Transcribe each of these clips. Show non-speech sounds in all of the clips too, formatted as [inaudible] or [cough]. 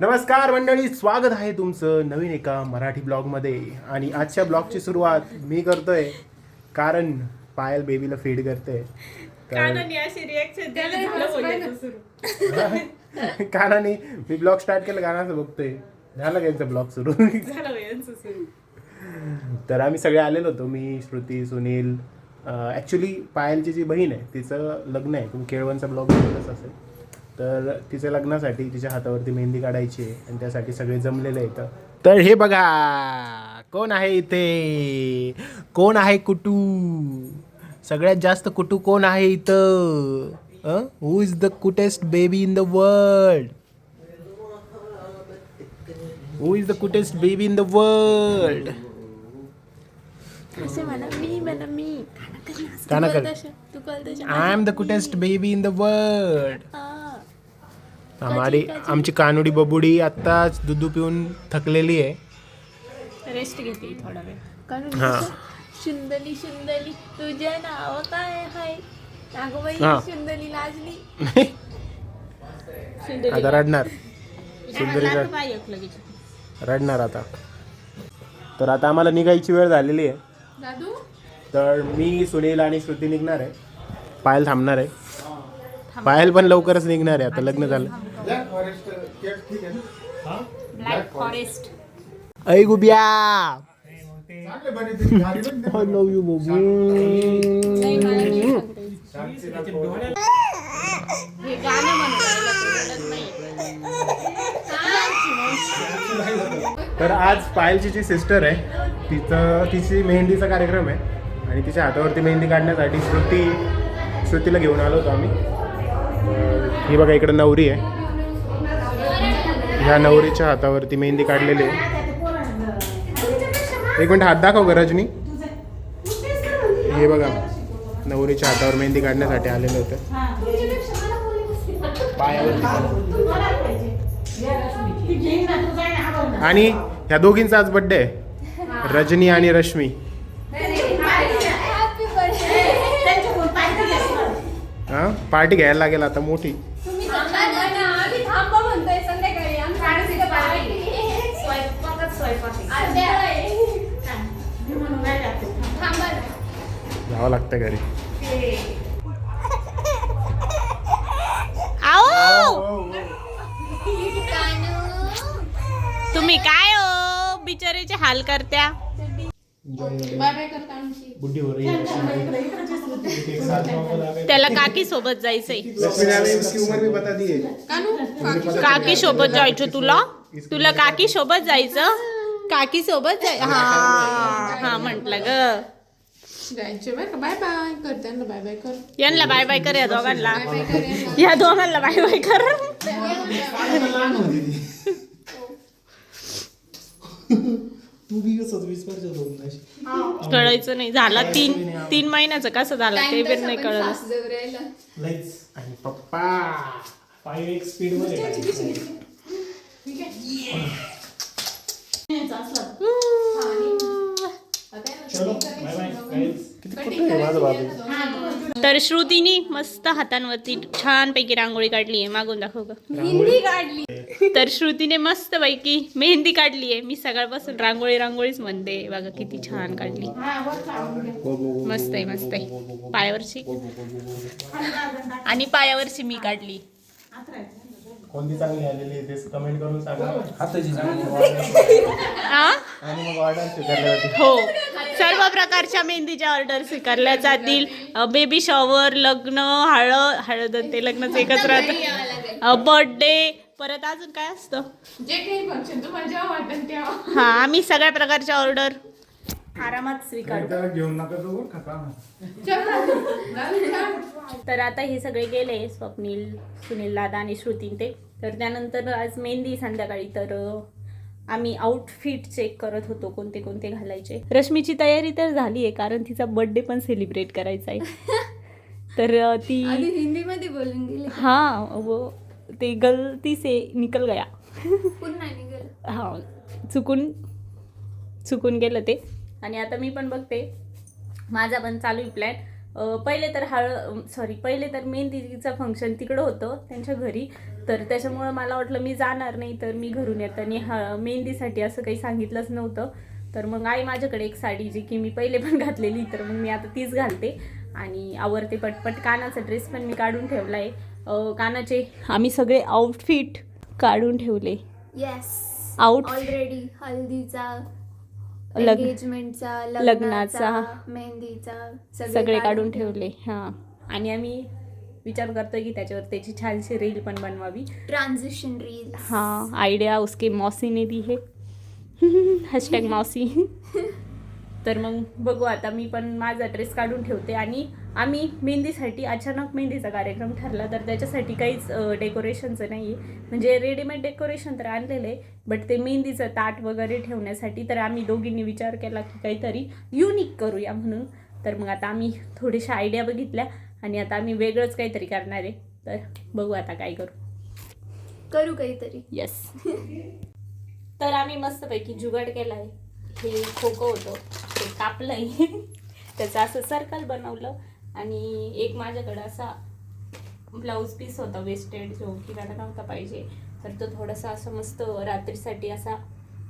नमस्कार मंडळी स्वागत आहे तुमचं नवीन एका मराठी ब्लॉगमध्ये. आणि आजच्या ब्लॉगची सुरुवात मी करतोय कारण पायल बेबीला फीड करते कानाने अशी [laughs] मी ब्लॉग स्टार्ट केलं गाण्याचं बघतोय. झालं का यांचा ब्लॉग सुरू? तर आम्ही सगळे आलेलो होतो मी श्रुती सुनील. ॲक्च्युली पायलची जी बहीण आहे तिचं लग्न आहे. तुम्ही केळवणचा ब्लॉग बघतच असेल. तर तिच्या लग्नासाठी तिच्या हातावरती मेहंदी काढायची आहे आणि त्यासाठी सगळे जमलेले आहेत. तर हे बघा कोण आहे इथे? कोण आहे कुटू? सगळ्यात जास्त कुटू कोण आहे इथं? Who is the cutest baby in the world who is the cutest baby in the world I am the cutest baby in the world हमारी आमची कानुडी बबुडी आत्ताच दुधू पिऊन थकलेली आहे. रेस्ट घेते थोडा वेळ. कारण हा. शुंदली शुंदली तुझे नाव काय हाय? अगं बाई हा. शुंदली लाजली. [laughs] आता रडणार. सुंदरी रडणार आता. तर आता आम्हाला निघायची वेळ झालेली आहे. दादू? तर मी सुनील आणि श्रुती निघणार आहे. पायल थांबणार आहे. पायल पण लवकरच निघणार आहे. आता लग्न झालं. ब्लॅक फॉरेस्ट ऐ गुबिया! I love you, baby. हे गाणं म्हणायला रडत नाही. तर आज पायलची जी सिस्टर आहे तिचं तिची मेहंदीचा कार्यक्रम आहे. आणि तिच्या हातावरती मेहंदी काढण्यासाठी श्रुती श्रुतीला घेऊन आलो होतो आम्ही. ही बघा इकडं नवरी आहे. ह्या नवरीच्या हातावरती मेहंदी काढलेली आहे. एक मिनिट हात दाखव ग रजनी. हे बघा नवरीच्या हातावर मेहंदी काढण्यासाठी आलेले होते. आणि ह्या दोघींचा आज बड्डे आहे. रजनी आणि रश्मी. हां पार्टी घ्यायला लागेल आता मोठी. जावं लागतं घरी. तुम्ही काय हो? बिचारीचे हाल करत्या. बुड्ढी रही त्याला काकी सोबत जायचंय. लक्ष्मी ने हमें उसकी उम्र भी बता दी है काकी सोबत जायचं तुला? तुला काकी सोबत जायचं? काकी सोबत जाय हा. हा म्हंटल ग. जायचे बरं का. बाय बाय कर त्यांना बाय बाय कर. यांना बाय बाय कर या दोघांना. या दोघांना बाय बाय कर. तू भी कसं वीस वर्षाचा होऊन जाशील. कळायचं नाही. झाला तीन तीन महिन्याचं. कसं झालं? ते पण नाही कळलं. आणि पप्पा. फाईव्ह एक्स स्पीडमध्ये. तर श्रुतीने मस्त हातांवरती छान पैकी रांगोळी काढली आहे मागून दाखव काढली. तर श्रुतीने मस्त पैकी मेहंदी काढली आहे मी सकाळपासून रांगोळी रांगोळीच म्हणते. बघा किती छान काढली. मस्त आहे मस्त आहे पायावरची. आणि पायावरची मी काढली. कोणती चांगली आलेली आहे ते कमेंट करून सांगा? आणि मग ऑर्डर स्वीकारल्या जातील. हो. सर्व प्रकारच्या मेहंदीच्या ऑर्डर स्वीकारल्या जातील. बेबी शॉवर लग्न हळद हळद आणि ते लग्नाचं एकच राहतं. बर्थडे परत अजून काय असतं? जे काही फंक्शन तुम्हाला जेव्हा वाटेल तेव्हा. हा आम्ही सगळ्या प्रकारच्या ऑर्डर आरामात स्वीकारतो घेऊन नका जाऊ खका तर आता हे सगळे गेले स्वप्नील सुनील दादा आणि श्रुती ते. तर त्यानंतर आज मेहंदी संध्याकाळी तर आम्ही आउटफिट चेक करत होतो कोणते कोणते घालायचे. रश्मीची तयारी तर झाली आहे कारण तिचा बर्थडे पण सेलिब्रेट करायचा आहे. [laughs] तर ती आधी हिंदी मध्ये बोलून गेले. हाँ वो ते गलती से निकल गया. पुन्हा हा चुकून चुकून गेलं ते. आणि आता मी पण बघते. माझा पण चालू आहे प्लॅन पहिले तर हळ सॉरी पहिले तर मेहंदीचं फंक्शन तिकडं होतं त्यांच्या घरी. तर त्याच्यामुळं मला वाटलं मी जाणार नाही तर मी घरून येताना हा मेहंदीसाठी असं काही सांगितलंच नव्हतं. तर मग आई माझ्याकडे एक साडी जी की मी पहिले पण घातलेली तर मग मी आता तीच घालते. आणि आवरते पटपट कानाचा ड्रेस पण मी काढून ठेवला आहे कानाचे आम्ही सगळे आउटफिट काढून ठेवले. येस आउट ऑलरेडी हल्दीचा एंगेजमेंटचा लग्नाचा, मेहंदीचा सगळे काढून ठेवले. हां. आणि आम्ही विचार करतोय की त्याच्यावर त्याची छानशी रील पण बनवावी. ट्रान्झिशन रील हाँ आइडिया उसके मौसी ने दी है. [laughs] हॅशटॅग मावसी तर मग बघू आता मी पण माझा ड्रेस काढून ठेवते आणि आम्ही मेहंदीसाठी अचानक मेहंदीचा कार्यक्रम ठरला तर त्याच्यासाठी काहीच डेकोरेशनचं नाही आहे म्हणजे रेडीमेड डेकोरेशन तर आणलेलं आहे बट ते मेहंदीचं ताट वगैरे ठेवण्यासाठी तर आम्ही दोघींनी विचार केला की काहीतरी युनिक करूया म्हणून. तर मग आता आम्ही थोड्याशा आयडिया बघितल्या आणि आता आम्ही वेगळंच काहीतरी करणार आहे. तर बघू आता काय करू. करू काहीतरी. येस तर आम्ही मस्तपैकी जुगाड केलाय. हे खोकं होतं. ते कापलंय [laughs] त्याचं असं सर्कल बनवलं. आणि एक माझ्याकडं असा ब्लाऊज पीस होता वेस्टेड जो की मला नव्हता पाहिजे तर तो थोडासा असं मस्त रात्रीसाठी असा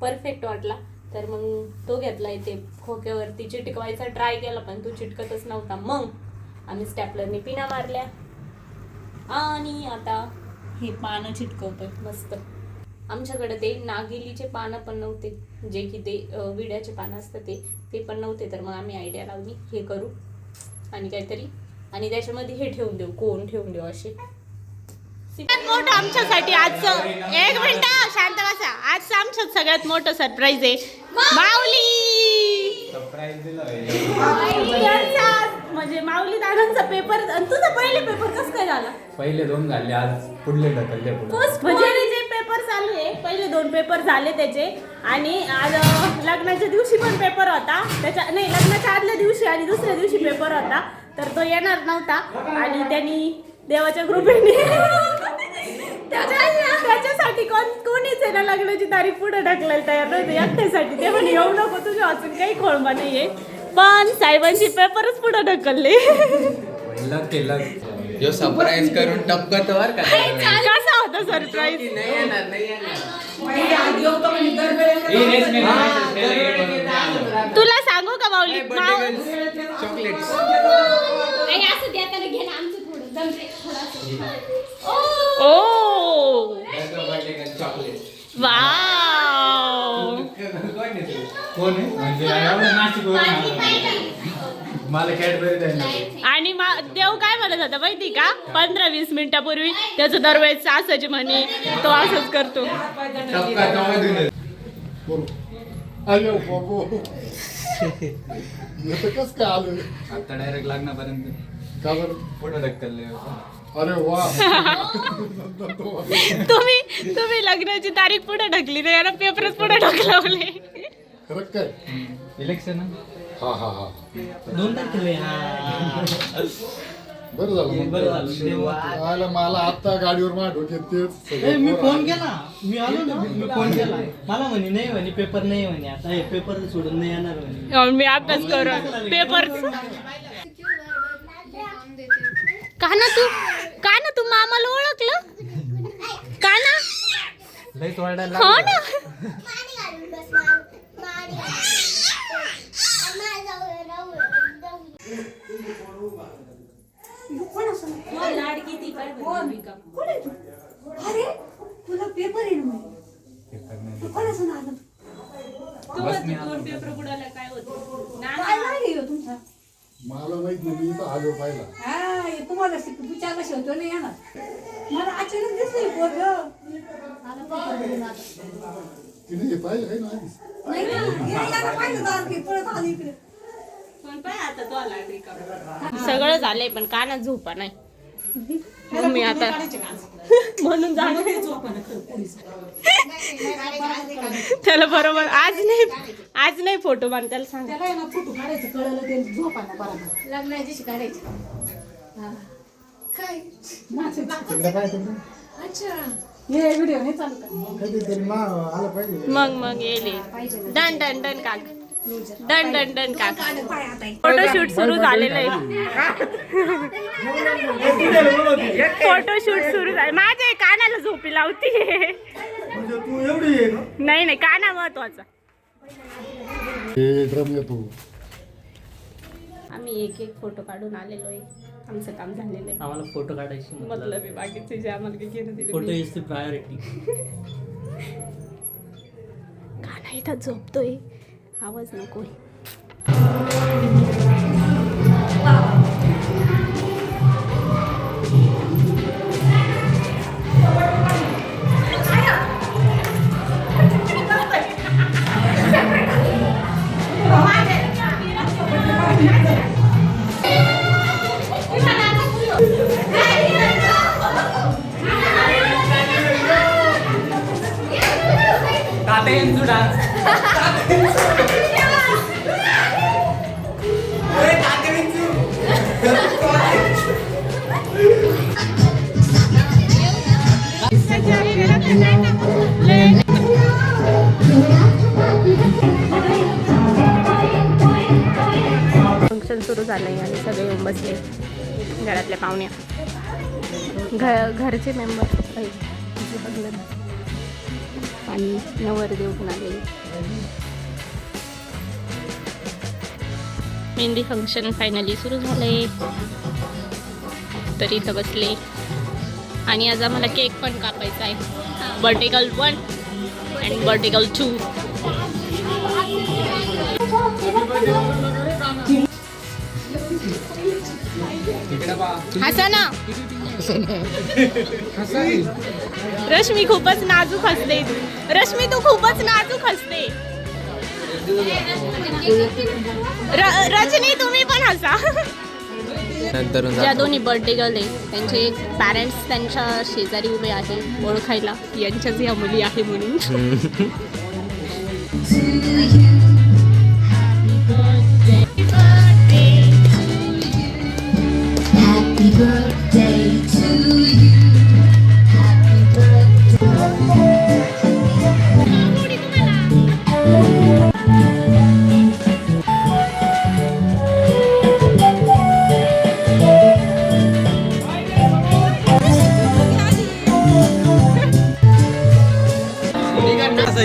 परफेक्ट वाटला. तर मग तो घेतला इथे खोक्यावरती चिटकवायचा ट्राय केला पण तो चिटकतच नव्हता. मग आम्ही स्टॅपलरने पिना मारल्या. आणि आता हे पानं चिटकवतोय. मस्त. आमच्याकडे ते नागिलीचे पानं पण नव्हते. जे की ते विड्याचे पानं असतात ते ते पण नव्हते. तर मग आम्ही आयडिया लावली हे करू. आणि काहीतरी. आणि त्याच्यामध्ये हे ठेवून देऊ कोण ठेवून देऊ असे मोठं आमच्यासाठी आजचं एक मिनिट शांत बसा. आजचं आमचं सगळ्यात मोठं सरप्राईज आहे. माऊली! म्हणजे माऊली दादांचा पेपर तुझा पहिले पेपर कसं काय झाला? पहिले दोन झाले आज पुढले ढकलले म्हणजे जे पेपर चालू आहे पहिले दोन पेपर झाले त्याचे. आणि आज लग्नाच्या दिवशी पण पेपर होता. त्याच्या नाही लग्नाच्या आदल्या दिवशी आणि दुसऱ्या दिवशी पेपर होता. तर तो येणार नव्हता. आणि त्यांनी देवाच्या कृपेने [laughs] त्याच्या- त्याच्यासाठी कोण कोणीच आहे ना लग्नाची तारीख पुढे ढकलायला तयार नव्हते. एकट्यासाठी. ते म्हणे येऊ नको तुझ्या वाचून काही खोळंबा नाहीये. पण साहेबांची पेपरच पुढे ढकलले. सरप्राईज करून टपकत वर का. होता सरप्राईज नाही येणार नाही येणार तुला सांगू का माऊली? माऊ चॉकलेट्स ओ. Chocolate wow. कोण आहे? म्हणजे एवढं नाशिक मला कॅडबरी द्यायला आणि मा- देव काय म्हणत होता माहिती का? पंधरा वीस मिनिटापूर्वी त्याचं दरवेळेस असंच म्हणे तो असंच करतो. टपका मधूनच अरे बाबो. येतं कस काय आलं? आता डायरेक्ट लागण्यापर्यंत का बरं? पुढे ढकलले अरे वा. तुम्ही तुम्ही लग्नाची तारीख पुढे ढकली नाही याला पेपरच पुढे ढकलवले. खरं काय? इलेक्शन हा हा हा. दोन तारखेला बरं झालं मग. बरं झालं. आलं मला आता गाडीवर माझ्या डोक्यात तेच सगळं ए, मी फोन. केला. मी आलो ना मी फोन केला. मला म्हणे नाही म्हणे पेपर नाही म्हणे. आता हे पेपर सोडून नाही येणार म्हणे. मी अभ्यास करू पेपर का ना तू? का ना तू मामाला ओळखलं? का ना? लई ओरडायला हो. ना. अरे तुला पेपर आहे तू कोणाचं नाव बस पेपर बुडाला काय होतं नाही तुमचा मला माहीत नाही मी इथं आलो पाहिला. हा हे तुम्हाला शिक विचारला शेवतो नाही येणार मला अचानक दिसलं पोरग. तिने हे पाहिलं काही ना आधीच. नाही ना हे याला पाहिलं दार की परत आली इकडे. सगळं झालंय पण कानात झोपा नाही. मी आता [laughs] म्हणून जाणं त्याला बरोबर आज नाही आज नाही फोटो बांध त्याला सांग. त्याला आहे ना फोटो काढायचं कळलं ते झोपायला बरोबर लग्नाची शिकायची काय? अच्छा. व्हिडिओ नाही चालू का कधीतरी मा आलं पाहिजे. मग मग येले डन डन डन काक. डन डन डन का काढ पाय आता हे. फोटोशूट सुरू झालेलं आहे. फोटोशूट सुरू झालं. माझ्या कानाला झोपी लावती नाही नाही काना महत्त्वाचा. आम्ही एक एक फोटो काढून आलेलो आहे. आमचं काम झालेलं आहे. आम्हाला फोटो काढायची मतलब आहे बाकीचे जे आम्हाला काही घेणं दिलं फोटो नाही. इज द प्रायोरिटी काना इथं झोपतोय. आवाज नको पाहुण्या घ घरचे मेंबर आणि नवरदेव पण आले मेहंदी फंक्शन फायनली सुरू झालंय. तर इथं बसले. आणि आज आम्हाला केक पण कापायचा आहे. Vertical one and vertical two हसा ना रश्मी खूपच नाजूक हसते. रश्मी तू खूपच नाजूक हसते. र- रजनी तुम्ही पण हसा. ज्या दोन्ही बर्थडे गर्ल आहे त्यांचे पॅरेंट्स त्यांच्या शेजारी उभे आहे ओळखायला. यांच्याच ह्या मुली आहे म्हणून. [laughs] [laughs]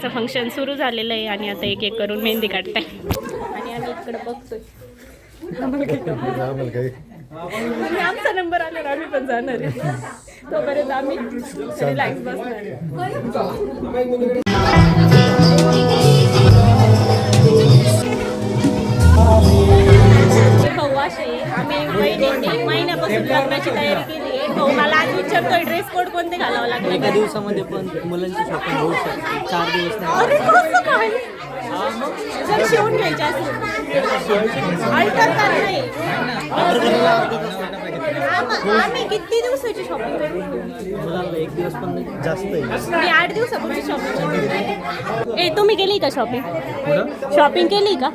काढायचं फंक्शन सुरू झालेलं आहे आणि आता एक एक करून मेहंदी काढताय. आणि आम्ही इकडे बघतोय. आणि आमचा नंबर आल्यावर आम्ही पण जाणार आहे. तोपर्यंत आम्ही रिलॅक्स बसणार आहे. भाऊ असे आम्ही महिन्यापासून लग्नाची तयारी केली भाऊ मला आज विचारतोय ड्रेस कोड कोणते घालावं लागेल एका दिवसामध्ये पण मुलांची शॉपिंग होऊ शकते. चार दिवस नाही. अरे कसं काय? जर शिवून घ्यायचे असेल. अल्टर कर नाही. आम- आम्ही किती दिवसाची शॉपिंग केली मुलांना एक दिवस पण जास्त आहे. मी आठ दिवसापूर्वी शॉपिंग केली ए तुम्ही केली का शॉपिंग शॉपिंग केली का?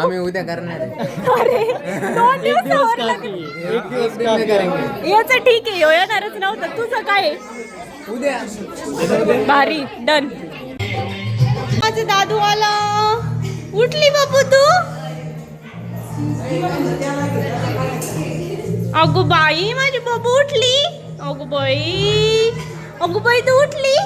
आम्ही उद्या करणार आहे. अरे दोन. एक दिवस याचं ठीक आहे ह्यो येणारच नव्हतं. तुझं काय आहे? उद्या. भारी डन. माझं दादू आला. उठली बाबू तू? अगो बाई माझी बाबू उठली. अगो बाई. अगो बाई तू उठली?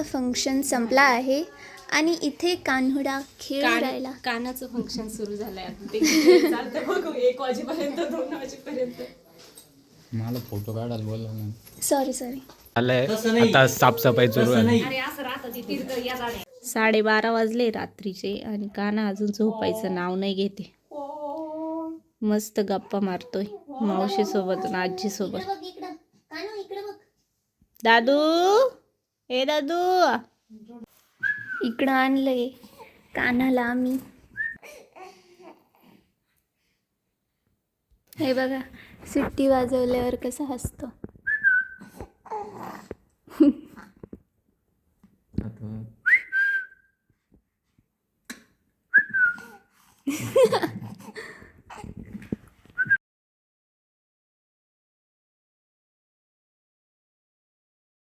मेहंदीचा फंक्शन संपला आहे. आणि इथे कान्हुडा खेळ राहिला. कानाचं फंक्शन सुरू झालंय आता. ते चालतं बघू. एक वाजेपर्यंत दोन वाजेपर्यंत. मला फोटो काढायला बोलला ना सॉरी सॉरी आलंय. नाही. आता साफसफाई सुरू आहे. नाही. साडेबारा वाजले रात्रीचे आणि काना अजून झोपायचं नाव नाही घेते. मस्त गप्पा मारतोय. मावशी सोबत आणि आजी सोबत दादू! ए दादू. इकडं आणलंय कानाला आम्ही. हे बघा सुट्टी वाजवल्यावर कसं हसतो. [laughs]